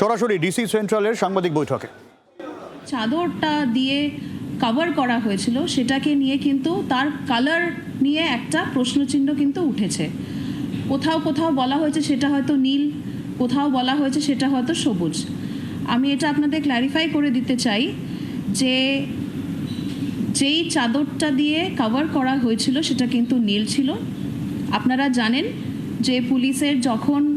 সরাসরি ডিসি সেন্ট্রালের সাংবাদিক বৈঠকে। চাদরটা দিয়ে কভার করা হয়েছিল, সেটাকে নিয়ে কিন্তু তার কালার নিয়ে একটা প্রশ্নচিহ্ন কিন্তু উঠেছে। কোথাও কোথাও বলা হয়েছে সেটা হয়তো নীল, কোথাও বলা হয়েছে সেটা হয়তো সবুজ। আমি এটা আপনাদের ক্ল্যারিফাই করে দিতে চাই যে যেই চাদরটা দিয়ে কভার করা হয়েছিল সেটা কিন্তু নীল ছিল। আপনারা জানেন যে পুলিশের যখন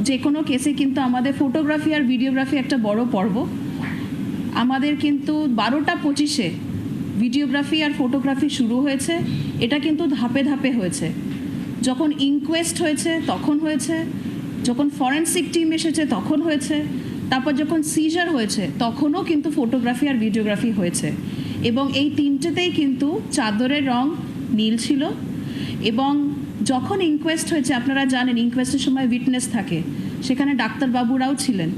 যে কোনো কেসে কিন্তু আমাদের ফটোগ্রাফি আর ভিডিওগ্রাফি একটা বড় পর্ব। আমাদের কিন্তু বারোটা পঁচিশে ভিডিওগ্রাফি আর ফটোগ্রাফি শুরু হয়েছে। এটা কিন্তু ধাপে ধাপে হয়েছে। যখন ইনকোয়েস্ট হয়েছে, তখন হয়েছে। যখন ফরেন্সিক টিম এসেছে, তখন হয়েছে। তারপর যখন সিজার হয়েছে, তখনও কিন্তু ফটোগ্রাফি আর ভিডিওগ্রাফি হয়েছে। এবং এই তিনটেতেই কিন্তু চাদরের রং নীল ছিল। এবং যখন ইনকোয়েস্ট হয়েছে, আপনারা জানেন ইনকোয়েস্টের সময় উইটনেস থাকে। সেখানে ডাক্তারবাবুরাও ছিলেন।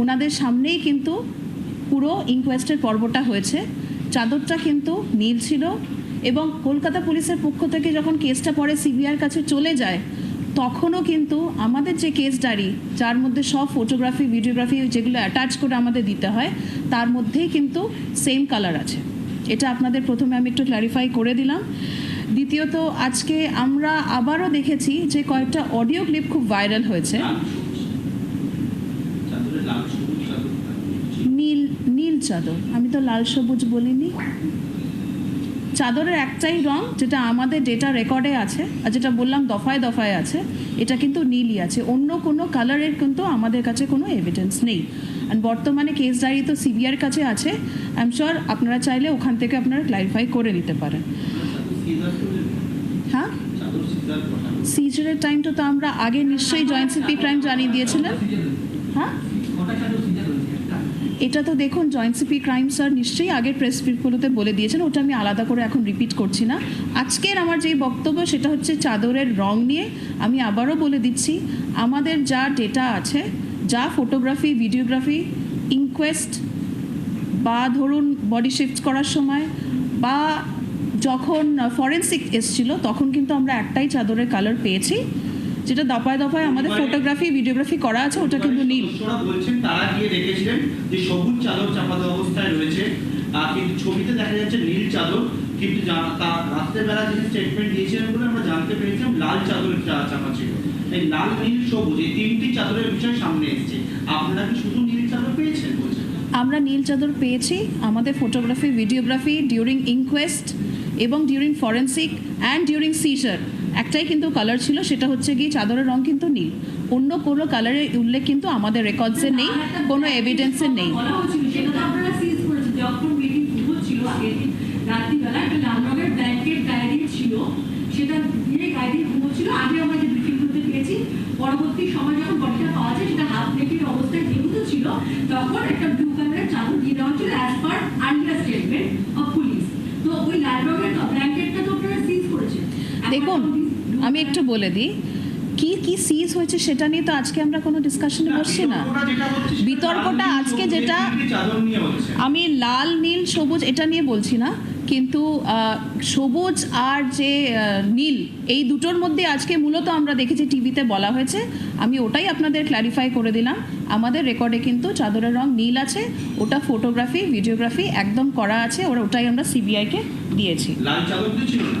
ওনাদের সামনেই কিন্তু পুরো ইনকোয়েস্টের পর্বটা হয়েছে। চাদরটা কিন্তু নীল ছিল এবং কলকাতা পুলিশের পক্ষ থেকে যখন কেসটা পরে সিবিআর কাছে চলে যায়, তখনও কিন্তু আমাদের যে কেস ডায়েরি যার মধ্যে সব ফটোগ্রাফি ভিডিওগ্রাফি যেগুলো অ্যাটাচ করে আমাদের দিতে হয়, তার মধ্যেই কিন্তু সেম কালার আছে। এটা আপনাদের প্রথমে আমি একটু ক্ল্যারিফাই করে দিলাম। দ্বিতীয়ত আজকে আমরা আবারও দেখেছি যে কয়েকটা অডিও ক্লিপ খুব ভাইরাল হয়েছে। নীল নীল চাদর। আমি তো লাল সবুজ বলিনি। চাদরের একটাই রং যেটা আমাদের ডেটা রেকর্ডে আছে আর যেটা বললাম দফায় দফায় আছে এটা কিন্তু নীলই আছে। অন্য কোনো কালারের কিন্তু আমাদের কাছে কোনো এভিডেন্স নেই। আর বর্তমানে কেস ডায়েরি তো সিবিআর কাছে আছে। আই এম শিওর আপনারা চাইলে ওখান থেকে আপনারা ক্লারিফাই করে নিতে পারেন। হ্যাঁ? সিজারের টাইমটা তো আমরা আগে নিশ্চয়ই জয়েন্ট সিপি ক্রাইম জানিয়ে দিয়েছিলেন। হ্যাঁ? এটা তো দেখুন জয়েন্ট সিপি ক্রাইম স্যার নিশ্চয়ই আগের প্রেস ব্রিফগুলোতে বলে দিয়েছেন, ওটা আমি আলাদা করে এখন রিপিট করছি না। আজকের আমার যে বক্তব্য, সেটা হচ্ছে চাদরের রং নিয়ে। আমি আবারও বলে দিচ্ছি, আমাদের যা ডেটা আছে, যা ফটোগ্রাফি ভিডিওগ্রাফি ইনকোয়েস্ট বা ধরুন বডি শিফট করার সময় বা যখন ফরেন্সিক এসছিল তখন কিন্তু আমরা একটাই চাদরের কালার পেয়েছি যেটা দফায় দফায় আমাদের ফটোগ্রাফি ভিডিওগ্রাফি করা আছে ওটা কিন্তু নীল। বলছেন তারা গিয়ে দেখেছিলেন যে সবুজ চাদর অবস্থায় রয়েছে কিন্তু ছবিতে দেখা যাচ্ছে নীল চাদর কিন্তু রাত্রেবেলা যিনি স্টেটমেন্ট দিয়েছিলেন বলে আমরা জানতে পেরেছিলাম লাল চাপা ছিল। এই লাল নীল সবুজ এই তিনটি চাদরের বিষয় সামনে এসেছে। আপনারা কি শুধু নীল চাদর পেয়েছেন বলছেন? আমরা নীল চাদর পেয়েছি আমাদের ফটোগ্রাফি ভিডিওগ্রাফি ডিউরিং ইনকোয়েস্ট এবং during forensic and during seizure একটাই কিন্তু কালার ছিল, সেটা হচ্ছে গিয়ে চাদরের রং কিন্তু নীল। অন্য কোনো কালারের উল্লেখ কিন্তু আমাদের রেকর্ডসে নেই, কোনো এভিডেন্সে নেই। পরবর্তী সময় যখন বডিটা পাওয়া যায়, সেটা হাফ অবস্থায় যেহেতু ছিল। তখন একটা ব্লু কালারের চাদর দিয়ে দেওয়া as per statement of police তো ওই লাল রঙের ব্ল্যাঙ্কেটটা তো আপনারা সিজ করেছেন এখন দেখুন আমি একটু বলে দিই। কি কি সিজ হয়েছে সেটা নিয়ে তো আজকে আমরা কোনো ডিসকাশনে বসছি না। বিতর্কটা আজকে যেটা আমি লাল নীল সবুজ এটা নিয়ে বলছি না কিন্তু সবুজ আর যে নীল এই দুটোর মধ্যে আজকে মূলত আমরা দেখেছি টিভিতে বলা হয়েছে। আমি ওটাই আপনাদের ক্ল্যারিফাই করে দিলাম। আমাদের রেকর্ডে কিন্তু চাদরের রং নীল আছে ওটা ফটোগ্রাফি ভিডিওগ্রাফি একদম করা আছে ওরা ওটাই আমরা সিবিআইকে দিয়েছি। লাল চাদর ছিল না।